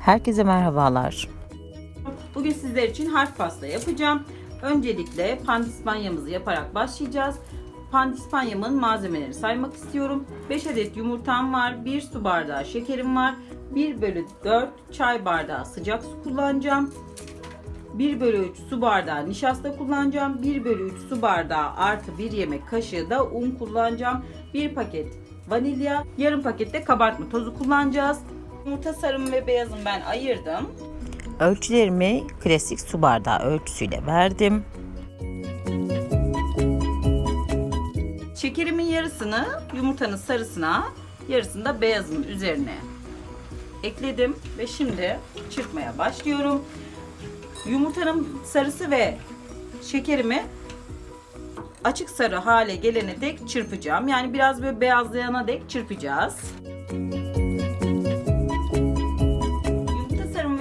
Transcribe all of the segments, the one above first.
Herkese merhabalar. Bugün sizler için harf pasta yapacağım. Öncelikle pandispanyamızı yaparak başlayacağız. Pandispanyamın malzemelerini saymak istiyorum. 5 adet yumurtam var, 1 su bardağı şekerim var, 1 bölü 4 çay bardağı sıcak su kullanacağım. 1 bölü 3 su bardağı nişasta kullanacağım. 1 bölü 3 su bardağı artı 1 yemek kaşığı da un kullanacağım. 1 paket vanilya, yarım pakette kabartma tozu kullanacağız. Yumurta sarımı ve beyazını ben ayırdım. Ölçülerimi klasik su bardağı ölçüsüyle verdim. Şekerimin yarısını yumurtanın sarısına, yarısını da beyazın üzerine ekledim ve şimdi çırpmaya başlıyorum. Yumurtanın sarısı ve şekerimi açık sarı hale gelene dek çırpacağım. Yani biraz böyle beyazlayana dek çırpacağız. Yumurta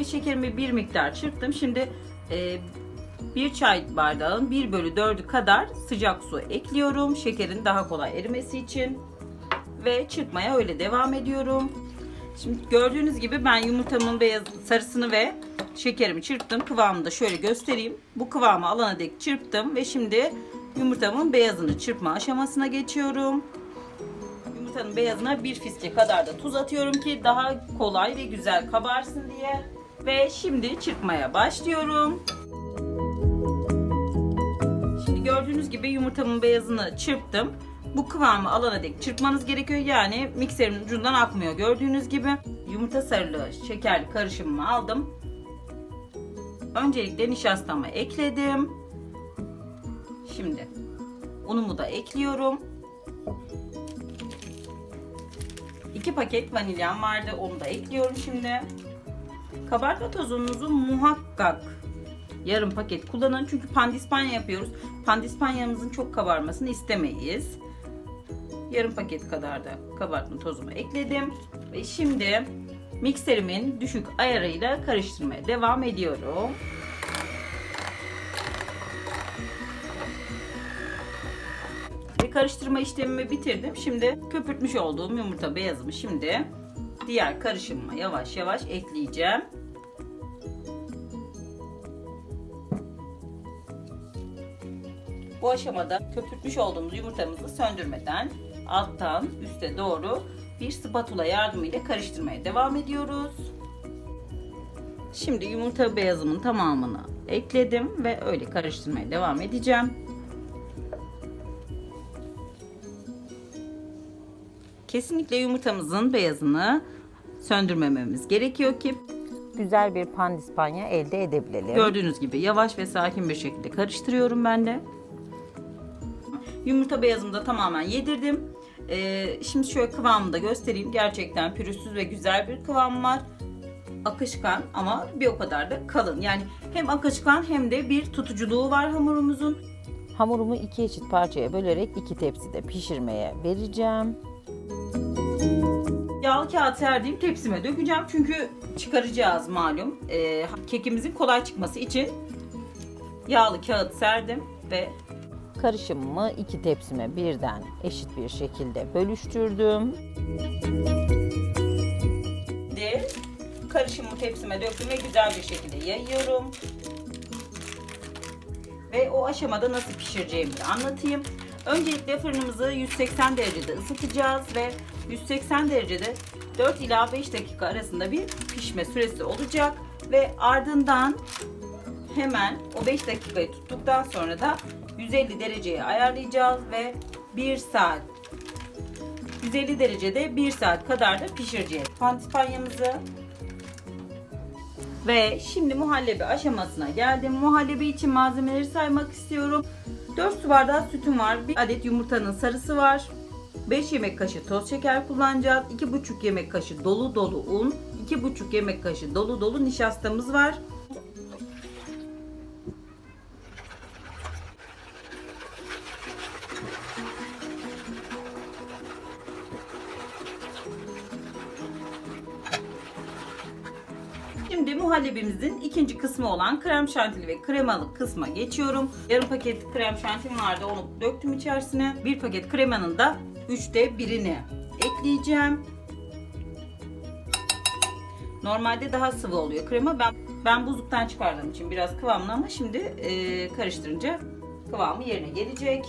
şekerimi bir miktar çırptım. Şimdi e, bir çay bardağın 1 bölü 4'ü kadar sıcak su ekliyorum. Şekerin daha kolay erimesi için. Ve çırpmaya öyle devam ediyorum. Şimdi gördüğünüz gibi ben yumurtamın beyaz sarısını ve şekerimi çırptım. Kıvamını da şöyle göstereyim. Bu kıvamı alana dek çırptım ve şimdi yumurtamın beyazını çırpma aşamasına geçiyorum. Yumurtanın beyazına bir fiske kadar da tuz atıyorum ki daha kolay ve güzel kabarsın diye. Ve şimdi çırpmaya başlıyorum. Şimdi gördüğünüz gibi yumurtamın beyazını çırptım. Bu kıvamı alana dek çırpmanız gerekiyor. Yani mikserimin ucundan akmıyor. Gördüğünüz gibi yumurta sarılı şekerli karışımımı aldım. Öncelikle nişastamı ekledim. Şimdi unumu da ekliyorum. 2 paket vanilyam vardı. Onu da ekliyorum şimdi. Kabartma tozunuzu muhakkak yarım paket kullanın. Çünkü pandispanya yapıyoruz. Pandispanyamızın çok kabarmasını istemeyiz. Yarım paket kadar da kabartma tozumu ekledim. Ve şimdi mikserimin düşük ayarıyla karıştırmaya devam ediyorum. Ve karıştırma işlemimi bitirdim. Şimdi köpürtmüş olduğum yumurta beyazımı şimdi diğer karışımıma yavaş yavaş ekleyeceğim. Bu aşamada köpürtmüş olduğumuz yumurtamızı söndürmeden alttan üste doğru bir spatula yardımıyla karıştırmaya devam ediyoruz. Şimdi yumurta beyazımın tamamını ekledim ve öyle karıştırmaya devam edeceğim. Kesinlikle yumurtamızın beyazını söndürmememiz gerekiyor ki Güzel bir pandispanya elde edebilelim. Gördüğünüz gibi yavaş ve sakin bir şekilde karıştırıyorum ben de. Yumurta beyazımı da tamamen yedirdim. Ee, şimdi şöyle kıvamını da göstereyim. Gerçekten pürüzsüz ve güzel bir kıvam var. Akışkan ama bir o kadar da kalın. Yani hem akışkan hem de bir tutuculuğu var hamurumuzun. Hamurumu iki eşit parçaya bölerek iki tepside pişirmeye vereceğim. Yağlı kağıt serdiğim tepsime dökeceğim. Çünkü çıkaracağız malum. Ee, kekimizin kolay çıkması için yağlı kağıt serdim ve Karışımımı iki tepsime birden eşit bir şekilde bölüştürdüm. de karışımı tepsime döktüm ve güzel bir şekilde yayıyorum. Ve o aşamada nasıl pişireceğimi de anlatayım. Öncelikle fırınımızı 180 derecede ısıtacağız ve 180 derecede 4 ila 5 dakika arasında bir pişme süresi olacak ve ardından hemen o 5 dakikayı tuttuktan sonra da 150 dereceye ayarlayacağız ve 1 saat 150 derecede 1 saat kadar da pişireceğiz pandispanyamızı. Ve şimdi muhallebi aşamasına geldim. Muhallebi için malzemeleri saymak istiyorum. 4 su bardağı sütüm var. 1 adet yumurtanın sarısı var. 5 yemek kaşığı toz şeker kullanacağız. 2,5 yemek kaşığı dolu dolu un. 2,5 yemek kaşığı dolu dolu nişastamız var. Muhallebimizin ikinci kısmı olan krem şantili ve kremalı kısma geçiyorum. Yarım paket krem şantim vardı onu döktüm içerisine. Bir paket kremanın da üçte birini ekleyeceğim. Normalde daha sıvı oluyor krema. Ben ben buzluktan çıkardığım için biraz kıvamlı ama şimdi e, karıştırınca kıvamı yerine gelecek.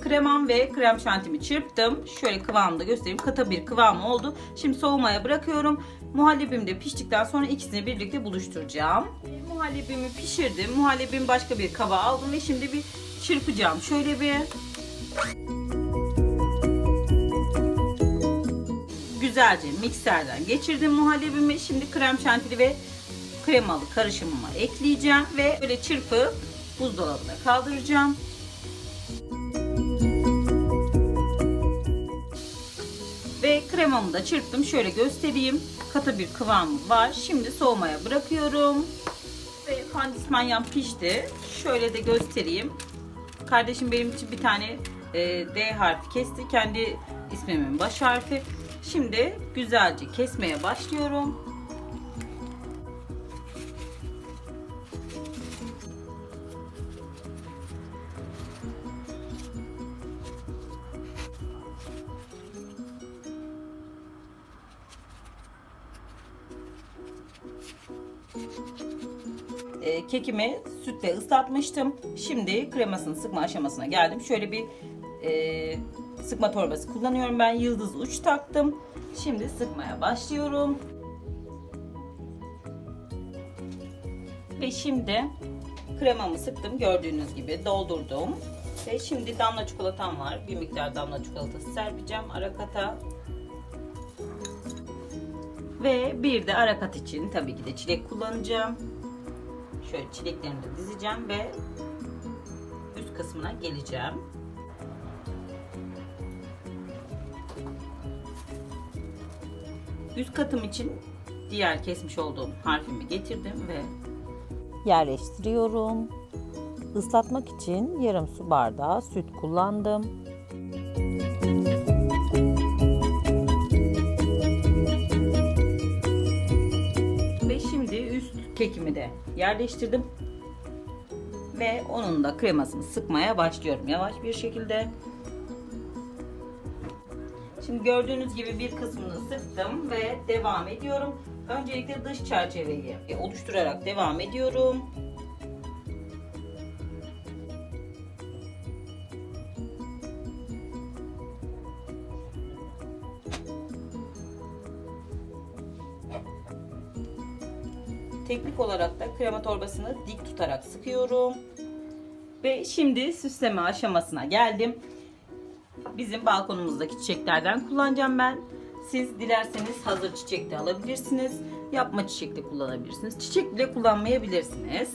Kremam ve krem şantimi çırptım. Şöyle kıvamını da göstereyim. Kata bir kıvam oldu. Şimdi soğumaya bırakıyorum. Muhallebim de piştikten sonra ikisini birlikte buluşturacağım. Muhallebimi pişirdim. Muhallebimi başka bir kaba aldım ve şimdi bir çırpacağım. Şöyle bir güzelce mikserden geçirdim muhallebimi. Şimdi krem şantili ve kremalı karışımıma ekleyeceğim ve böyle çırpıp buzdolabına kaldıracağım. Kremamı da çırptım. Şöyle göstereyim. Katı bir kıvamı var. Şimdi soğumaya bırakıyorum. Ve pandispanyam pişti. Şöyle de göstereyim. Kardeşim benim için bir tane e, D harfi kesti. Kendi ismimin baş harfi. Şimdi güzelce kesmeye başlıyorum. E, kekimi sütle ıslatmıştım. Şimdi kremasını sıkma aşamasına geldim. Şöyle bir e, sıkma torbası kullanıyorum ben. Yıldız uç taktım. Şimdi sıkmaya başlıyorum. Ve şimdi kremamı sıktım. Gördüğünüz gibi doldurdum. Ve şimdi damla çikolatam var. Bir miktar damla çikolatası serpeceğim ara kata. Ve bir de ara kat için tabii ki de çilek kullanacağım. Şöyle çileklerimi de dizeceğim ve üst kısmına geleceğim. Üst katım için diğer kesmiş olduğum harfimi getirdim ve Yerleştiriyorum. Islatmak için yarım su bardağı süt kullandım. Kekimi de yerleştirdim. Ve onun da kremasını sıkmaya başlıyorum yavaş bir şekilde. Şimdi gördüğünüz gibi bir kısmını sıktım ve devam ediyorum. Öncelikle dış çerçeveyi oluşturarak devam ediyorum. Teknik olarak da krema torbasını dik tutarak sıkıyorum. Ve şimdi süsleme aşamasına geldim. Bizim balkonumuzdaki çiçeklerden kullanacağım ben. Siz dilerseniz hazır çiçek de alabilirsiniz. Yapma çiçek de kullanabilirsiniz. Çiçek bile kullanmayabilirsiniz.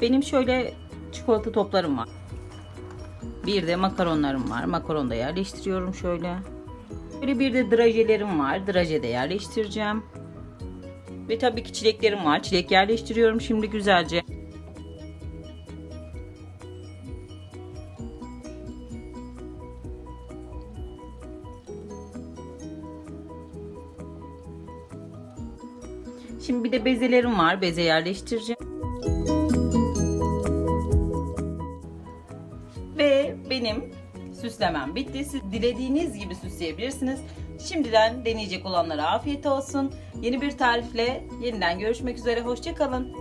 Benim şöyle çikolata toplarım var. Bir de makaronlarım var. Makaron da yerleştiriyorum şöyle. Böyle bir de drajelerim var. Draje de yerleştireceğim. Ve tabii ki çileklerim var. Çilek yerleştiriyorum şimdi güzelce. Şimdi bir de bezelerim var. Beze yerleştireceğim. Benim süslemem bitti. Siz dilediğiniz gibi süsleyebilirsiniz. Şimdiden deneyecek olanlara afiyet olsun. Yeni bir tarifle yeniden görüşmek üzere. Hoşçakalın.